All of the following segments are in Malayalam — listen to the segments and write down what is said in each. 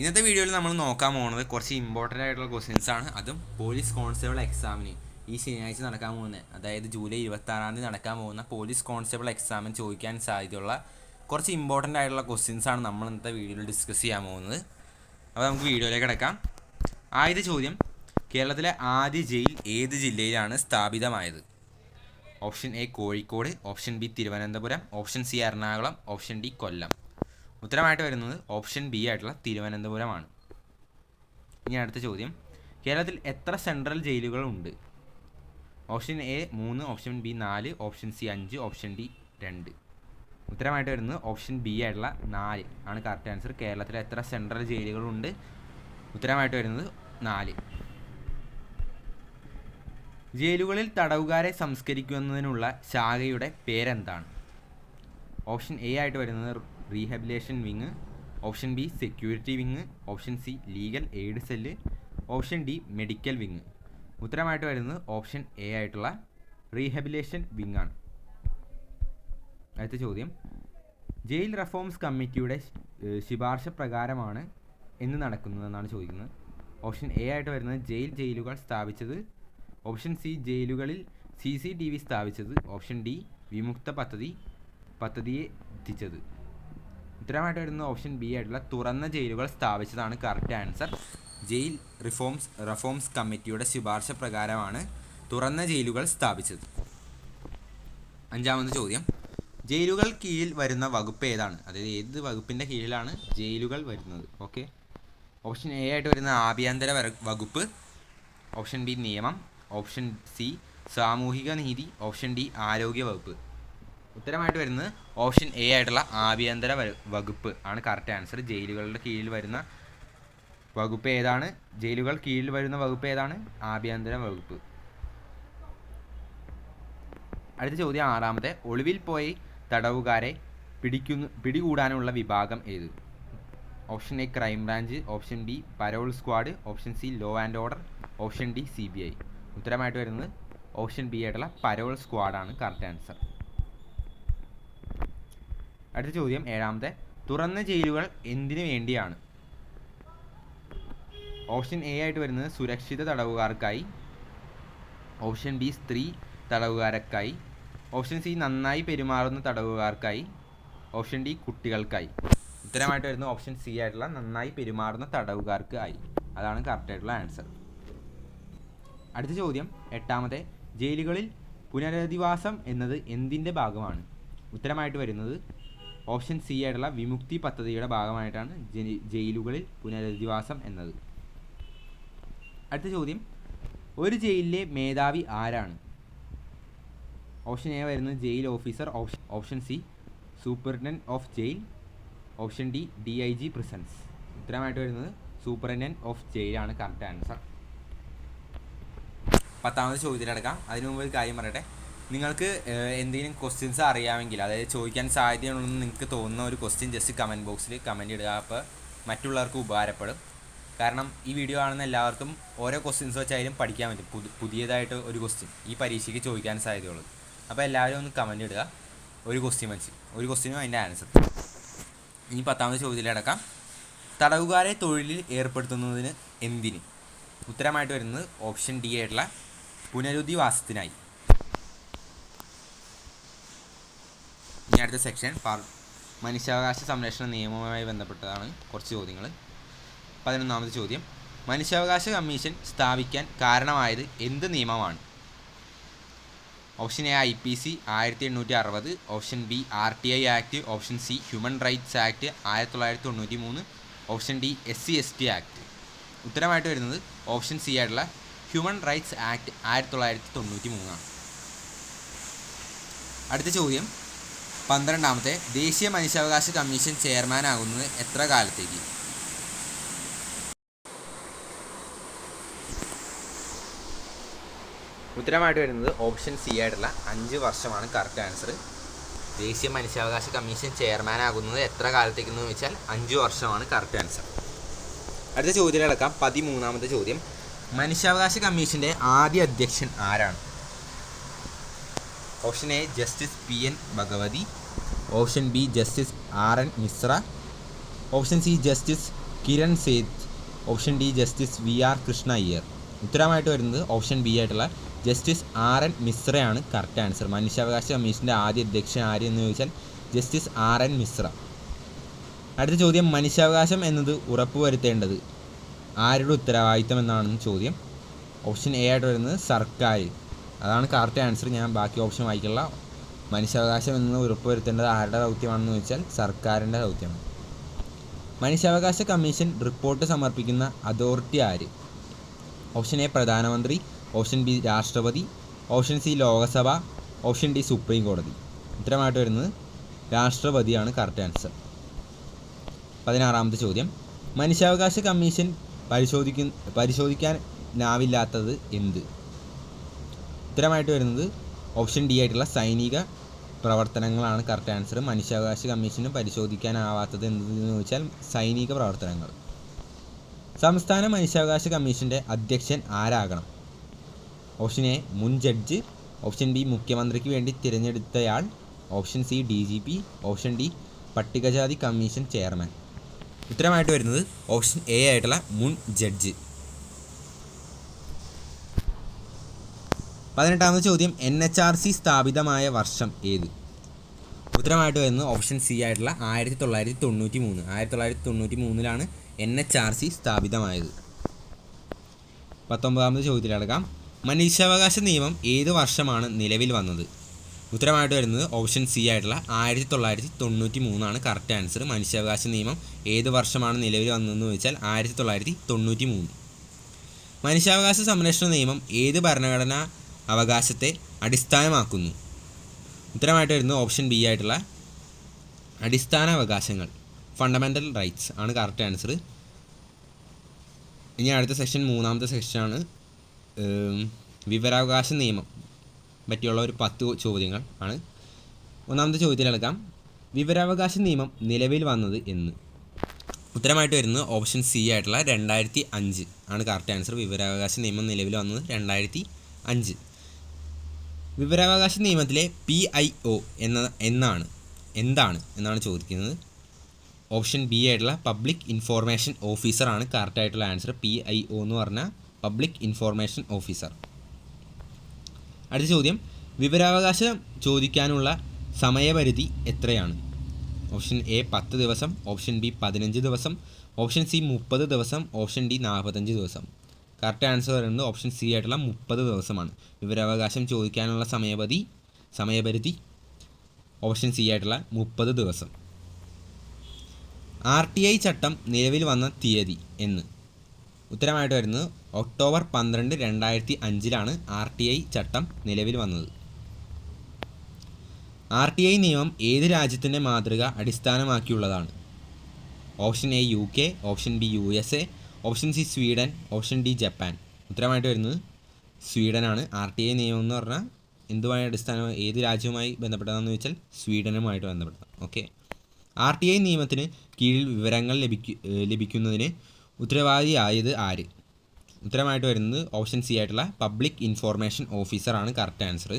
ഇന്നത്തെ വീഡിയോയിൽ നമ്മൾ നോക്കാൻ പോകുന്നത് കുറച്ച് ഇമ്പോർട്ടന്റ് ആയിട്ടുള്ള ക്വസ്റ്റ്യൻസ് ആണ്. അതും പോലീസ് കോൺസ്റ്റബിൾ എക്സാമിന് ഈ ശനിയാഴ്ച നടക്കാൻ പോകുന്നത് അതായത് ജൂലൈ ഇരുപത്തി ആറാം തീയതി നടക്കാൻ പോകുന്ന പോലീസ് കോൺസ്റ്റബിൾ എക്സാമിന് ചോദിക്കാൻ സാധ്യതയുള്ള കുറച്ച് ഇമ്പോർട്ടന്റ് ആയിട്ടുള്ള ക്വസ്റ്റ്യൻസ് ആണ് നമ്മൾ ഇന്നത്തെ വീഡിയോയിൽ ഡിസ്കസ് ചെയ്യാൻ പോകുന്നത്. അപ്പോൾ നമുക്ക് വീഡിയോയിലേക്ക് കിടക്കാം. ആദ്യത്തെ ചോദ്യം കേരളത്തിലെ ആദ്യ ജയിൽ ഏത് ജില്ലയിലാണ് സ്ഥാപിതമായത്? Option A Kozhikode option B Thiruvananthapuram option C Ernakulam option D Kollam. ഉത്തരമായിട്ട് വരുന്നത് ഓപ്ഷൻ ബി ആയിട്ടുള്ള തിരുവനന്തപുരമാണ്. ഇനി അടുത്ത ചോദ്യം. കേരളത്തിൽ എത്ര സെൻട്രൽ ജയിലുകൾ ഉണ്ട് ഓപ്ഷൻ എ മൂന്ന് ഓപ്ഷൻ ബി നാല് ഓപ്ഷൻ സി അഞ്ച് ഓപ്ഷൻ ഡി രണ്ട്. ഉത്തരമായിട്ട് വരുന്നത് ഓപ്ഷൻ ബി ആയിട്ടുള്ള നാല് ആണ് കറക്റ്റ് ആൻസർ കേരളത്തിൽ എത്ര സെൻട്രൽ ജയിലുകളുണ്ട്? ഉത്തരമായിട്ട് വരുന്നത് നാല്. ജയിലുകളിൽ തടവുകാരെ സംസ്കരിക്കുന്നതിനുള്ള ശാഖയുടെ പേരെന്താണ്? ഓപ്ഷൻ എ ആയിട്ട് വരുന്നത് rehabilitation wing option B security wing option C legal aid cell option D medical wing ഉത്തരമായിട്ട് വരുന്നത് ഓപ്ഷൻ എ ആയിട്ടുള്ള റീഹാബിലേഷൻ വിങ് ആണ്. അടുത്ത ചോദ്യം. ജയിൽ റിഫോംസ് കമ്മിറ്റിയുടെ ശുപാർശ പ്രകാരമാണ് എന്ന് നടക്കുന്നതെന്നാണ് ചോദിക്കുന്നത്. ഓപ്ഷൻ എ ആയിട്ട് വരുന്നത് ജയിൽ ജയിലുകൾ സ്ഥാപിച്ചത്. ഓപ്ഷൻ സി ജയിലുകളിൽ സി സി ടി വി സ്ഥാപിച്ചത്. ഓപ്ഷൻ ഡി വിമുക്ത പദ്ധതി പദ്ധതിയെ എത്തിച്ചത്. ഉത്തരമായിട്ട് വരുന്നത് ഓപ്ഷൻ ബി ആയിട്ടുള്ള തുറന്ന ജയിലുകൾ സ്ഥാപിച്ചതാണ് correct answer jail reforms reforms കമ്മിറ്റിയുടെ ശുപാർശ പ്രകാരമാണ് തുറന്ന ജയിലുകൾ സ്ഥാപിച്ചത്. അഞ്ചാമത്തെ ചോദ്യം. ജയിലുകൾ കീഴിൽ വരുന്ന വകുപ്പ് ഏതാണ്? അതായത് ഏത് വകുപ്പിന്റെ കീഴിലാണ് ജയിലുകൾ വരുന്നത്? ഓക്കെ ഓപ്ഷൻ എ ആയിട്ട് വരുന്ന ആഭ്യന്തര വകുപ്പ്. ഓപ്ഷൻ ബി നിയമം. ഓപ്ഷൻ സി സാമൂഹിക നീതി. ഓപ്ഷൻ ഡി ആരോഗ്യ വകുപ്പ്. ഉത്തരമായിട്ട് വരുന്നത് ഓപ്ഷൻ എ ആയിട്ടുള്ള ആഭ്യന്തര വകുപ്പ് ആണ് കറക്റ്റ് ആൻസർ ജയിലുകളുടെ കീഴിൽ വരുന്ന വകുപ്പ് ഏതാണ്? ജയിലുകൾ കീഴിൽ വരുന്ന വകുപ്പ് ഏതാണ്? ആഭ്യന്തര വകുപ്പ്. അടുത്ത ചോദ്യം ആറാമത്തെ. ഒളിവിൽ പോയി തടവുകാരെ പിടിക്കുന്നു പിടികൂടാനുള്ള വിഭാഗം ഏത്? Option A crime branch option B parole squad option C law and order option D C B I ഉത്തരമായിട്ട് വരുന്നത് ഓപ്ഷൻ ബി ആയിട്ടുള്ള പരോൾ സ്ക്വാഡാണ് കറക്റ്റ് ആൻസർ അടുത്ത ചോദ്യം ഏഴാമത്തെ. തുറന്ന ജയിലുകൾ എന്തിനു വേണ്ടിയാണ്? ഓപ്ഷൻ എ ആയിട്ട് വരുന്നത് സുരക്ഷിത തടവുകാർക്കായി. ഓപ്ഷൻ ബി സ്ത്രീ തടവുകാർക്കായി ഓപ്ഷൻ സി നന്നായി പെരുമാറുന്ന തടവുകാർക്കായി. ഓപ്ഷൻ ഡി കുട്ടികൾക്കായി. ഉത്തരമായിട്ട് വരുന്നത് ഓപ്ഷൻ സി ആയിട്ടുള്ള നന്നായി പെരുമാറുന്ന തടവുകാർക്ക് ആയി. അതാണ് കറക്റ്റായിട്ടുള്ള ആൻസർ അടുത്ത ചോദ്യം എട്ടാമത്തെ. ജയിലുകളിൽ പുനരധിവാസം എന്നത് എന്തിന്റെ ഭാഗമാണ്? ഉത്തരമായിട്ട് വരുന്നത് ഓപ്ഷൻ സി ആയിട്ടുള്ള വിമുക്തി പദ്ധതിയുടെ ഭാഗമായിട്ടാണ് ജയിലുകളിൽ പുനരധിവാസം എന്നത്. അടുത്ത ചോദ്യം. ഒരു ജയിലിലെ മേധാവി ആരാണ്? ഓപ്ഷൻ എ വരുന്നത് jail officer option C superintendent of jail option D D I G prisons ഉത്തരമായിട്ട് വരുന്നത് സൂപ്രണ്ടന്റ് ഓഫ് ജയിലാണ്. Correct answer. പത്താമത് ചോദ്യത്തിലടക്കാം. അതിനു മുമ്പ് ഒരു കാര്യം പറയട്ടെ. നിങ്ങൾക്ക് എന്തെങ്കിലും ക്വസ്റ്റ്യൻസ് അറിയാമെങ്കിൽ അതായത് ചോദിക്കാൻ സാധ്യതയുണ്ടെന്ന് നിങ്ങൾക്ക് തോന്നുന്ന ഒരു ക്വസ്റ്റ്യൻ ജസ്റ്റ് കമന്റ് ബോക്സിൽ കമന്റ് ഇടുക. അപ്പോൾ മറ്റുള്ളവർക്ക് ഉപകാരപ്പെടും. കാരണം ഈ വീഡിയോ കാണുന്ന എല്ലാവർക്കും ഓരോ ക്വസ്റ്റ്യൻസ് വെച്ചായാലും പഠിക്കാൻ പറ്റും. പുതു പുതിയതായിട്ട് ഒരു ക്വസ്റ്റ്യൻ ഈ പരീക്ഷയ്ക്ക് ചോദിക്കാൻ സാധ്യതയുള്ളത്. അപ്പോൾ എല്ലാവരും ഒന്ന് കമന്റ് ഇടുക. ഒരു ക്വസ്റ്റ്യൻ വെച്ച്. ഒരു ക്വസ്റ്റ്യനും അതിന്റെ ആൻസർ ഇനി പത്താമത് ചോദ്യത്തിലടക്കാം തടവുകാരെ തൊഴിലിൽ ഏർപ്പെടുത്തുന്നതിന് എന്തിന്? ഉത്തരമായിട്ട് വരുന്നത് ഓപ്ഷൻ ഡി ആയിട്ടുള്ള പുനരുദ്ധിവാസത്തിനായി ഇനി അടുത്ത സെക്ഷൻ മനുഷ്യാവകാശ സംരക്ഷണ നിയമവുമായി ബന്ധപ്പെട്ടതാണ് കുറച്ച് ചോദ്യങ്ങൾ പതിനൊന്നാമത് ചോദ്യം. മനുഷ്യാവകാശ കമ്മീഷൻ സ്ഥാപിക്കാൻ കാരണമായത് എന്ത് നിയമമാണ്? Option A I P C ആയിരത്തി എണ്ണൂറ്റി അറുപത് option B R T I act option C human rights act ആയിരത്തി തൊള്ളായിരത്തി തൊണ്ണൂറ്റി മൂന്ന് option D S C S T act. ഉത്തരമായിട്ട് വരുന്നത് ഓപ്ഷൻ സി ആയിട്ടുള്ള ഹ്യൂമൻ റൈറ്റ്സ് ആക്ട് ആയിരത്തി തൊള്ളായിരത്തി തൊണ്ണൂറ്റി മൂന്നാണ് അടുത്ത ചോദ്യം. പന്ത്രണ്ടാമത്തെ ദേശീയ മനുഷ്യാവകാശ കമ്മീഷൻ ചെയർമാനാകുന്നത് എത്ര കാലത്തേക്ക്? ഉത്തരമായിട്ട് വരുന്നത് ഓപ്ഷൻ സി ആയിട്ടുള്ള അഞ്ച് വർഷമാണ് കറക്റ്റ് ആൻസർ ദേശീയ മനുഷ്യാവകാശ കമ്മീഷൻ ചെയർമാനാകുന്നത് എത്ര കാലത്തേക്കെന്ന് വെച്ചാൽ അഞ്ച് വർഷമാണ് കറക്റ്റ് ആൻസർ അടുത്ത ചോദ്യം അടക്കാം പതിമൂന്നാമത്തെ ചോദ്യം. മനുഷ്യാവകാശ കമ്മീഷന്റെ ആദ്യ അധ്യക്ഷൻ ആരാണ്? Option A justice P N Bhagwati. Option B justice R N Mishra. Option C justice Kiran Seth. Option D justice V R Krishna Iyer. ഉത്തരമായിട്ട് വരുന്നത് ഓപ്ഷൻ ബി ആയിട്ടുള്ള ജസ്റ്റിസ് ആർ എൻ മിശ്രയാണ് കറക്റ്റ് ആൻസർ മനുഷ്യാവകാശ കമ്മീഷന്റെ ആദ്യ അധ്യക്ഷൻ ആര് എന്ന് ചോദിച്ചാൽ ജസ്റ്റിസ് ആർ എൻ മിശ്ര. അടുത്ത ചോദ്യം മനുഷ്യാവകാശം എന്നത് ഉറപ്പുവരുത്തേണ്ടത് ആരുടെ ഉത്തരവാദിത്തം എന്നാണെന്ന് ചോദ്യം. ഓപ്ഷൻ എ ആയിട്ട് വരുന്നത് സർക്കാർ അതാണ് കറക്റ്റ് ആൻസർ ഞാൻ ബാക്കി ഓപ്ഷൻ വായിക്കില്ല മനുഷ്യാവകാശം എന്ന് ഉറപ്പുവരുത്തേണ്ടത് ആരുടെ ദൗത്യമാണെന്ന് വെച്ചാൽ സർക്കാരിന്റെ ദൗത്യമാണ് മനുഷ്യാവകാശ കമ്മീഷൻ റിപ്പോർട്ട് സമർപ്പിക്കുന്ന അതോറിറ്റി ആര്? ഓപ്ഷൻ എ പ്രധാനമന്ത്രി ഓപ്ഷൻ ബി രാഷ്ട്രപതി option C Lok Sabha option D supreme കോടതി. ഉത്തരമായിട്ട് വരുന്നത് രാഷ്ട്രപതിയാണ് കറക്റ്റ് ആൻസർ പതിനാറാമത്തെ ചോദ്യം. മനുഷ്യാവകാശ കമ്മീഷൻ പരിശോധിക്കു പരിശോധിക്കാനാവില്ലാത്തത് എന്ത്? ഉത്തരമായിട്ട് വരുന്നത് ഓപ്ഷൻ ഡി ആയിട്ടുള്ള സൈനിക പ്രവർത്തനങ്ങളാണ് കറക്റ്റ് ആൻസർ മനുഷ്യാവകാശ കമ്മീഷന് പരിശോധിക്കാനാവാത്തത് എന്തെന്ന് ചോദിച്ചാൽ സൈനിക പ്രവർത്തനങ്ങൾ. സംസ്ഥാന മനുഷ്യാവകാശ കമ്മീഷന്റെ അധ്യക്ഷൻ ആരാകണം? ഓപ്ഷൻ എ മുൻ ജഡ്ജ് ഓപ്ഷൻ ബി മുഖ്യമന്ത്രിക്ക് വേണ്ടി തിരഞ്ഞെടുത്തയാൾ. Option C D G P option D പട്ടികജാതി കമ്മീഷൻ ചെയർമാൻ ഉത്തരമായിട്ട് വരുന്നത് ഓപ്ഷൻ എ ആയിട്ടുള്ള മുൻ ജഡ്ജ് പതിനെട്ടാമത്തെ ചോദ്യം എൻ എച്ച് ആർ സി സ്ഥാപിതമായ വർഷം ഏത്? ഉത്തരമായിട്ട് വരുന്നത് ഓപ്ഷൻ സി ആയിട്ടുള്ള ആയിരത്തി തൊള്ളായിരത്തി തൊണ്ണൂറ്റി മൂന്ന് ആയിരത്തി തൊള്ളായിരത്തി തൊണ്ണൂറ്റി മൂന്നിലാണ് എൻ എച്ച് ആർ സി സ്ഥാപിതമായത്. പത്തൊമ്പതാമത് ചോദ്യത്തിലടക്കാം മനുഷ്യാവകാശ നിയമം ഏത് വർഷമാണ് നിലവിൽ വന്നത്? ഉത്തരമായിട്ട് വരുന്നത് ഓപ്ഷൻ സി ആയിട്ടുള്ള ആയിരത്തി തൊള്ളായിരത്തി തൊണ്ണൂറ്റി മൂന്നാണ് കറക്റ്റ് ആൻസർ മനുഷ്യാവകാശ നിയമം ഏത് വർഷമാണ് നിലവിൽ വന്നതെന്ന് ചോദിച്ചാൽ ആയിരത്തി തൊള്ളായിരത്തി തൊണ്ണൂറ്റി മൂന്ന് മനുഷ്യാവകാശ സംരക്ഷണ നിയമം ഏത് ഭരണഘടനാ അവകാശത്തെ അടിസ്ഥാനമാക്കുന്നു. ഉത്തരമായിട്ട് വരുന്നത് ഓപ്ഷൻ ബി ആയിട്ടുള്ള അടിസ്ഥാന അവകാശങ്ങൾ ഫണ്ടമെന്റൽ റൈറ്റ്സ് ആണ് കറക്റ്റ് ആൻസർ ഇനി അടുത്ത സെക്ഷൻ മൂന്നാമത്തെ സെക്ഷനാണ് വിവരാവകാശ നിയമം പറ്റിയുള്ള ഒരു പത്ത് ചോദ്യങ്ങൾ ആണ്. ഒന്നാമത്തെ ചോദ്യത്തിലെടുക്കാം വിവരാവകാശ നിയമം നിലവിൽ വന്നത് എന്ന്. ഉത്തരമായിട്ട് വരുന്നത് ഓപ്ഷൻ സി ആയിട്ടുള്ള രണ്ടായിരത്തി അഞ്ച് ആണ് കറക്റ്റ് ആൻസർ വിവരാവകാശ നിയമം നിലവിൽ വന്നത് രണ്ടായിരത്തി അഞ്ച്. വിവരാവകാശ നിയമത്തിലെ പി ഐ ഒ എന്ന എന്നാണ് എന്താണ് എന്നാണ് ചോദിക്കുന്നത്. ഓപ്ഷൻ ബി ആയിട്ടുള്ള പബ്ലിക് ഇൻഫോർമേഷൻ ഓഫീസറാണ് കറക്റ്റ് ആയിട്ടുള്ള ആൻസർ. പി ഐ ഒ എന്ന് പറഞ്ഞാൽ പബ്ലിക് ഇൻഫോർമേഷൻ ഓഫീസർ. അടുത്ത ചോദ്യം. വിവരാവകാശം ചോദിക്കാനുള്ള സമയപരിധി എത്രയാണ്? ഓപ്ഷൻ എ പത്ത് ദിവസം ഓപ്ഷൻ ബി പതിനഞ്ച് ദിവസം ഓപ്ഷൻ സി മുപ്പത് ദിവസം ഓപ്ഷൻ ഡി നാൽപ്പത്തഞ്ച് ദിവസം. കറക്റ്റ് ആൻസർ പറയുന്നത് ഓപ്ഷൻ സി ആയിട്ടുള്ള മുപ്പത് ദിവസമാണ്. വിവരാവകാശം ചോദിക്കാനുള്ള സമയപരിധി സമയപരിധി ഓപ്ഷൻ സി ആയിട്ടുള്ള മുപ്പത് ദിവസം. ആർ ടി ഐ ചട്ടം നിലവിൽ വന്ന തീയതി എന്ന്. ഉത്തരമായിട്ട് വരുന്നത് ഒക്ടോബർ പന്ത്രണ്ട് രണ്ടായിരത്തി അഞ്ചിലാണ് ആർ ടി ഐ ചട്ടം നിലവിൽ വന്നത്. ആർ ടി ഐ നിയമം ഏത് രാജ്യത്തിന്റെ മാതൃക അടിസ്ഥാനമാക്കിയുള്ളതാണ്? Option A U K option B U S A option C Sweden option D Japan. ഉത്തരമായിട്ട് വരുന്നത് സ്വീഡനാണ്. ആർ ടി ഐ നിയമം എന്ന് പറഞ്ഞാൽ എന്തുമായി അടിസ്ഥാനം ഏത് രാജ്യവുമായി ബന്ധപ്പെട്ടതാണെന്ന് ചോദിച്ചാൽ സ്വീഡനുമായിട്ട് ബന്ധപ്പെട്ടതാണ് ഓക്കെ? ആർ ടി ഐ നിയമത്തിന് കീഴിൽ വിവരങ്ങൾ ലഭിക്കു ലഭിക്കുന്നതിന് ഉത്തരവാദിയായത് ആര്? ഉത്തരമായിട്ട് വരുന്നത് ഓപ്ഷൻ സി ആയിട്ടുള്ള പബ്ലിക് ഇൻഫോർമേഷൻ ഓഫീസറാണ് correct answer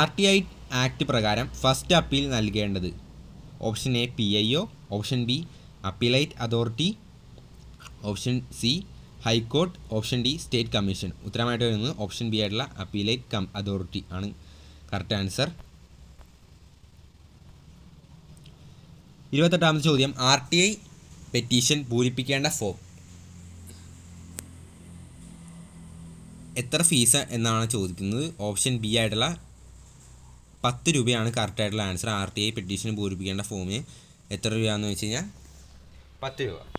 R T I act പ്രകാരം ഫസ്റ്റ് അപ്പീൽ നൽകേണ്ടത് option A P I O option B appellate authority option C high court. Option D state commission. ഉത്തരമായിട്ട് വരുന്നത് ഓപ്ഷൻ ബി ആയിട്ടുള്ള അപ്പീലേറ്റ് കം അതോറിറ്റി ആണ്. കറക്റ്റ് ആൻസർ ഇരുപത്തെട്ടാമത്തെ ചോദ്യം. ആർ ടി ഐ പെറ്റീഷൻ പൂരിപ്പിക്കേണ്ട ഫോം എത്ര ഫീസ് എന്നാണ് ചോദിക്കുന്നത്? ഓപ്ഷൻ ബി ആയിട്ടുള്ള പത്ത് രൂപയാണ് കറക്റ്റ് ആയിട്ടുള്ള answer R T I petition പൂരിപ്പിക്കേണ്ട ഫോമിന് എത്ര രൂപയാണെന്ന് വെച്ച് കഴിഞ്ഞാൽ പത്ത് രൂപ.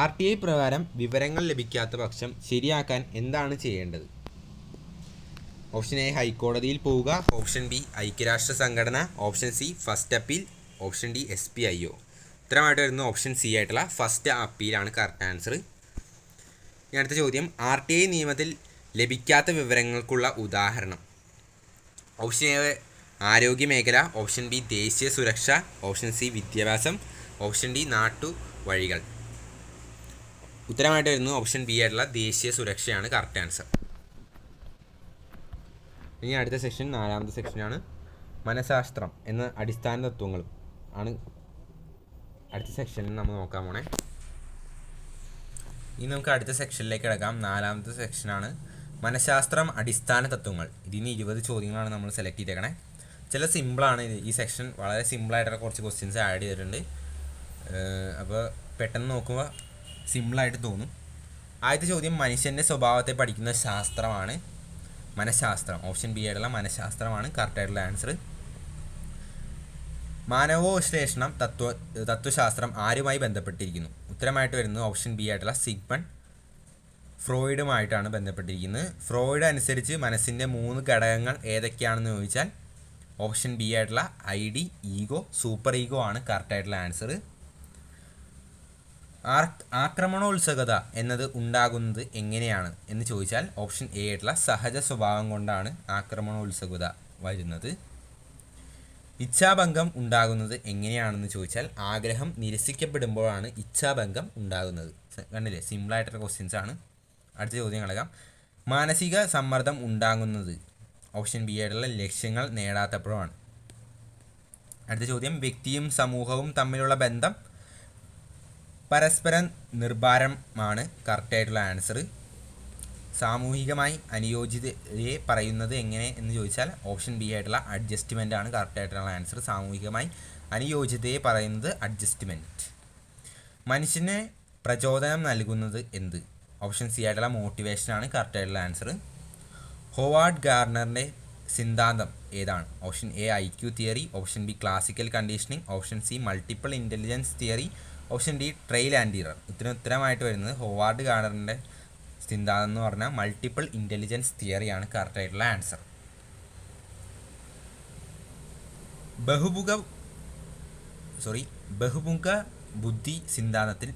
ആർ ടി ഐ പ്രകാരം വിവരങ്ങൾ ലഭിക്കാത്ത പക്ഷം ശരിയാക്കാൻ എന്താണ് ചെയ്യേണ്ടത്? ഓപ്ഷൻ എ ഹൈക്കോടതിയിൽ പോവുക. ഓപ്ഷൻ ബി ഐക്യരാഷ്ട്ര സംഘടന. Option C first appeal. Option D S P I O. ഉത്തരമായിട്ട് വരുന്ന ഓപ്ഷൻ സി ആയിട്ടുള്ള ഫസ്റ്റ് അപ്പീലാണ് കറക്റ്റ് ആൻസർ ഇനി അടുത്ത ചോദ്യം. ആർ ടി ഐ നിയമത്തിൽ ലഭിക്കാത്ത വിവരങ്ങൾക്കുള്ള ഉദാഹരണം. ഓപ്ഷൻ എ ആരോഗ്യ മേഖല. ഓപ്ഷൻ ബി ദേശീയ സുരക്ഷ. ഓപ്ഷൻ സി വിദ്യാഭ്യാസം. ഓപ്ഷൻ ഡി നാട്ടു വഴികൾ. ഉത്തരമായിട്ട് വരുന്നത് ഓപ്ഷൻ ബി ആയിട്ടുള്ള ദേശീയ സുരക്ഷയാണ് കറക്റ്റ് ആൻസർ ഇനി അടുത്ത സെക്ഷൻ നാലാമത്തെ സെക്ഷനാണ് മനഃശാസ്ത്രം എന്ന അടിസ്ഥാന തത്വങ്ങളും. ആണ് അടുത്ത സെക്ഷനിൽ നമ്മൾ നോക്കാൻ പോണേ. ഇനി നമുക്ക് അടുത്ത സെക്ഷനിലേക്ക് കിടക്കാം. നാലാമത്തെ സെക്ഷനാണ് മനഃശാസ്ത്രം അടിസ്ഥാന തത്വങ്ങൾ. ഇതിന് ഇരുപത് ചോദ്യങ്ങളാണ് നമ്മൾ സെലക്ട് ചെയ്തേക്കണേ. ചില സിമ്പിളാണ് ഈ സെക്ഷൻ വളരെ സിമ്പിളായിട്ടുള്ള കുറച്ച് ക്വസ്റ്റ്യൻസ് ആഡ് ചെയ്തിട്ടുണ്ട്. അപ്പോൾ പെട്ടെന്ന് നോക്കുമ്പോൾ സിമ്പിളായിട്ട് തോന്നും. ആദ്യത്തെ ചോദ്യം മനുഷ്യന്റെ സ്വഭാവത്തെ പഠിക്കുന്ന ശാസ്ത്രമാണ്. മനഃശാസ്ത്രം. ഓപ്ഷൻ ബി ആയിട്ടുള്ള മനഃശാസ്ത്രമാണ്. കറക്റ്റായിട്ടുള്ള ആൻസർ. മാനവോശ്ലേഷണം തത്വ തത്വശാസ്ത്രം ആരുമായി ബന്ധപ്പെട്ടിരിക്കുന്നു? ഉത്തരമായിട്ട് വരുന്നത് ഓപ്ഷൻ ബി ആയിട്ടുള്ള സിഗ്മൺ ഫ്രോയിഡുമായിട്ടാണ് ബന്ധപ്പെട്ടിരിക്കുന്നത്. ഫ്രോയിഡ് അനുസരിച്ച് മനസ്സിന്റെ മൂന്ന് ഘടകങ്ങൾ ഏതൊക്കെയാണെന്ന് ചോദിച്ചാൽ ഓപ്ഷൻ ബി ആയിട്ടുള്ള I D ego super ego ആണ് കറക്റ്റായിട്ടുള്ള ആൻസർ. ആക്രമണോത്സുകത എന്നത് ഉണ്ടാകുന്നത് എങ്ങനെയാണ് എന്ന് ചോദിച്ചാൽ ഓപ്ഷൻ എ ആയിട്ടുള്ള സഹജ സ്വഭാവം കൊണ്ടാണ് ആക്രമണോത്സുകത വരുന്നത്. ഇച്ഛാഭംഗം ഉണ്ടാകുന്നത് എങ്ങനെയാണെന്ന് ചോദിച്ചാൽ ആഗ്രഹം നിരസിക്കപ്പെടുമ്പോഴാണ് ഇച്ഛാഭംഗം ഉണ്ടാകുന്നത്. കണ്ടില്ലേ? സിമ്പിൾ ആയിട്ടുള്ള ക്വസ്റ്റ്യൻസ് ആണ്. അടുത്ത ചോദ്യം കളകാം മാനസിക സമ്മർദ്ദം ഉണ്ടാകുന്നത് ഓപ്ഷൻ ബി ആയിട്ടുള്ള ലക്ഷ്യങ്ങൾ നേടാത്തപ്പോഴാണ്. അടുത്ത ചോദ്യം വ്യക്തിയും സമൂഹവും തമ്മിലുള്ള ബന്ധം പരസ്പരം നിർഭാരമാണ് കറക്റ്റായിട്ടുള്ള ആൻസർ സാമൂഹികമായി അനുയോജ്യതയെ പറയുന്നത് എങ്ങനെ എന്ന് ചോദിച്ചാൽ ഓപ്ഷൻ ബി ആയിട്ടുള്ള അഡ്ജസ്റ്റ്മെന്റ് ആണ് കറക്റ്റായിട്ടുള്ള ആൻസർ സാമൂഹികമായി അനുയോജ്യതയെ പറയുന്നത് അഡ്ജസ്റ്റ്മെന്റ് മനുഷ്യന് പ്രചോദനം നൽകുന്നത് എന്ത്? ഓപ്ഷൻ സി ആയിട്ടുള്ള മോട്ടിവേഷനാണ് കറക്റ്റായിട്ടുള്ള ആൻസർ ഹോവാർഡ് ഗാർണറിന്റെ സിദ്ധാന്തം ഏതാണ്? Option A I Q theory option B classical conditioning option C multiple intelligence theory option D trial and error. ഇതിന് ഉത്തരമായിട്ട് വരുന്നത് ഹോവാർഡ് ഗാർണറിന്റെ സിദ്ധാന്തം എന്ന് പറഞ്ഞാൽ മൾട്ടിപ്പിൾ ഇന്റലിജൻസ് തിയറിയാണ് കറക്റ്റായിട്ടുള്ള ആൻസർ ബഹുമുഖ സോറി ബഹുമുഖ ബുദ്ധി സിദ്ധാന്തത്തിൽ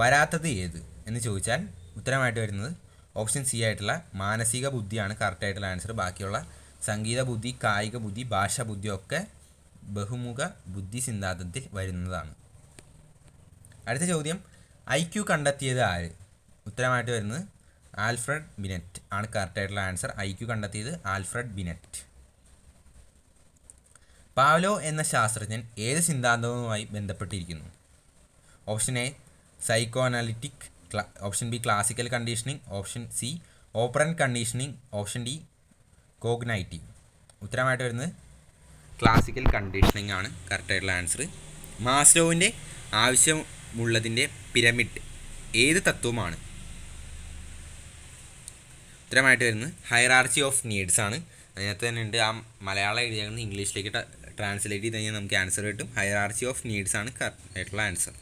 വരാത്തത് ഏത്? എന്ന് ചോദിച്ചാൽ ഉത്തരമായിട്ട് വരുന്നത് ഓപ്ഷൻ സി ആയിട്ടുള്ള മാനസിക ബുദ്ധിയാണ് കറക്റ്റായിട്ടുള്ള ആൻസർ ബാക്കിയുള്ള സംഗീത ബുദ്ധി കായിക ബുദ്ധി ഭാഷാ ബുദ്ധി ഒക്കെ ബഹുമുഖ ബുദ്ധി സിദ്ധാന്തത്തിൽ വരുന്നതാണ്. അടുത്ത ചോദ്യം. ഐ ക്യു കണ്ടെത്തിയത് ആര്? ഉത്തരമായിട്ട് വരുന്നത് ആൽഫ്രഡ് ബിനറ്റ് ആണ് കറക്റ്റായിട്ടുള്ള ആൻസർ ഐ ക്യു കണ്ടെത്തിയത് ആൽഫ്രഡ് ബിനറ്റ്. പാവലോ എന്ന ശാസ്ത്രജ്ഞൻ ഏത് സിദ്ധാന്തവുമായി ബന്ധപ്പെട്ടിരിക്കുന്നു? Option A psychoanalytic option B classical conditioning option C operant conditioning option D cognitive ഉത്തരമായിട്ട് വരുന്നത് ക്ലാസിക്കൽ കണ്ടീഷനിങ് ആണ് കറക്റ്റായിട്ടുള്ള ആൻസർ മാസ്ലോവിന്റെ ആവശ്യമുള്ളതിന്റെ പിരമിഡ് ഏത് തത്വമാണ്? ഉത്തരമായിട്ട് വരുന്നത് ഹൈറാർച്ചി ഓഫ് നീഡ്സ് ആണ്. അതിനകത്ത് തന്നെ ഉണ്ട് ആ മലയാളം എഴുതിയാൽ ഇംഗ്ലീഷിലേക്ക് ട്രാൻസ്ലേറ്റ് ചെയ്ത് കഴിഞ്ഞാൽ നമുക്ക് ആൻസർ കിട്ടും. ഹൈറാർച്ചി ഓഫ് നീഡ്സ് ആണ് കറക്റ്റ് ആയിട്ടുള്ള ആൻസർ.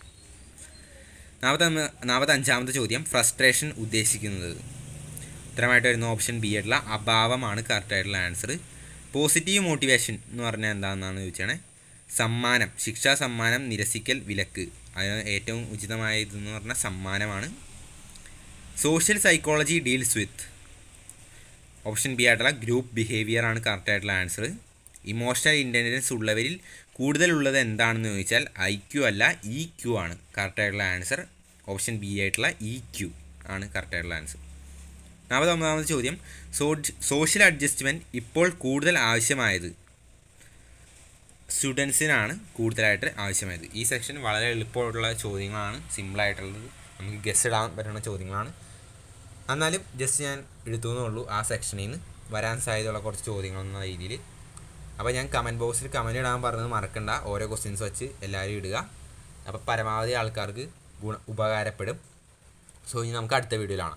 നാൽപ്പത്തൊന്ന് നാൽപ്പത്തഞ്ചാമത്തെ ചോദ്യം ഫ്രസ്ട്രേഷൻ ഉദ്ദേശിക്കുന്നത്. ഉത്തരമായിട്ട് വരുന്ന ഓപ്ഷൻ ബി ആയിട്ടുള്ള അഭാവമാണ് കറക്റ്റായിട്ടുള്ള ആൻസർ. പോസിറ്റീവ് മോട്ടിവേഷൻ എന്ന് പറഞ്ഞാൽ എന്താണെന്നാണ് ചോദിച്ചാണ് സമ്മാനം ശിക്ഷാ സമ്മാനം നിരസിക്കൽ വിലക്ക്. അതിന് ഏറ്റവും ഉചിതമായതെന്ന് പറഞ്ഞാൽ സമ്മാനമാണ്. Social psychology deals with option B ആയിട്ടുള്ള ഗ്രൂപ്പ് ബിഹേവിയർ ആണ് കറക്റ്റ് ആയിട്ടുള്ള ആൻസർ ഇമോഷണൽ ഇന്റലിജൻസ് ഉള്ളവരിൽ കൂടുതലുള്ളത് എന്താണെന്ന് ചോദിച്ചാൽ ഐ ക്യു അല്ല ഇ ക്യു ആണ് കറക്റ്റ് ആയിട്ടുള്ള ആൻസർ ഓപ്ഷൻ ബി ആയിട്ടുള്ള ഇ ക്യു ആണ് കറക്റ്റ് ആയിട്ടുള്ള ആൻസർ നാൽപ്പത്തൊമ്പതാമത് ചോദ്യം. സോഷ്യൽ അഡ്ജസ്റ്റ്മെന്റ് ഇപ്പോൾ കൂടുതൽ ആവശ്യമായത് സ്റ്റുഡൻസിനാണ് കൂടുതലായിട്ട് ആവശ്യമായത്. ഈ സെക്ഷൻ വളരെ എളുപ്പമുള്ള ചോദ്യങ്ങളാണ്. സിമ്പിളായിട്ടുള്ളത് നമുക്ക് ഗസ് ഇടാൻ പറ്റുന്ന ചോദ്യങ്ങളാണ്. എന്നാലും ജസ്റ്റ് ഞാൻ എടുത്തു എന്നുള്ളൂ ആ സെക്ഷനിൽ നിന്ന് വരാൻ സാധ്യതയുള്ള കുറച്ച് ചോദ്യങ്ങൾ എന്ന രീതിയിൽ. അപ്പോൾ ഞാൻ കമന്റ് ബോക്സിൽ കമന്റ് ഇടാൻ പറഞ്ഞത് മറക്കണ്ട. ഓരോ ക്വസ്റ്റ്യൻസ് വെച്ച് എല്ലാവരും ഇടുക. അപ്പോൾ പരമാവധി ആൾക്കാർക്ക് ഗുണ ഉപകാരപ്പെടും. സോ ഇനി നമുക്ക് അടുത്ത വീഡിയോയിലാണ്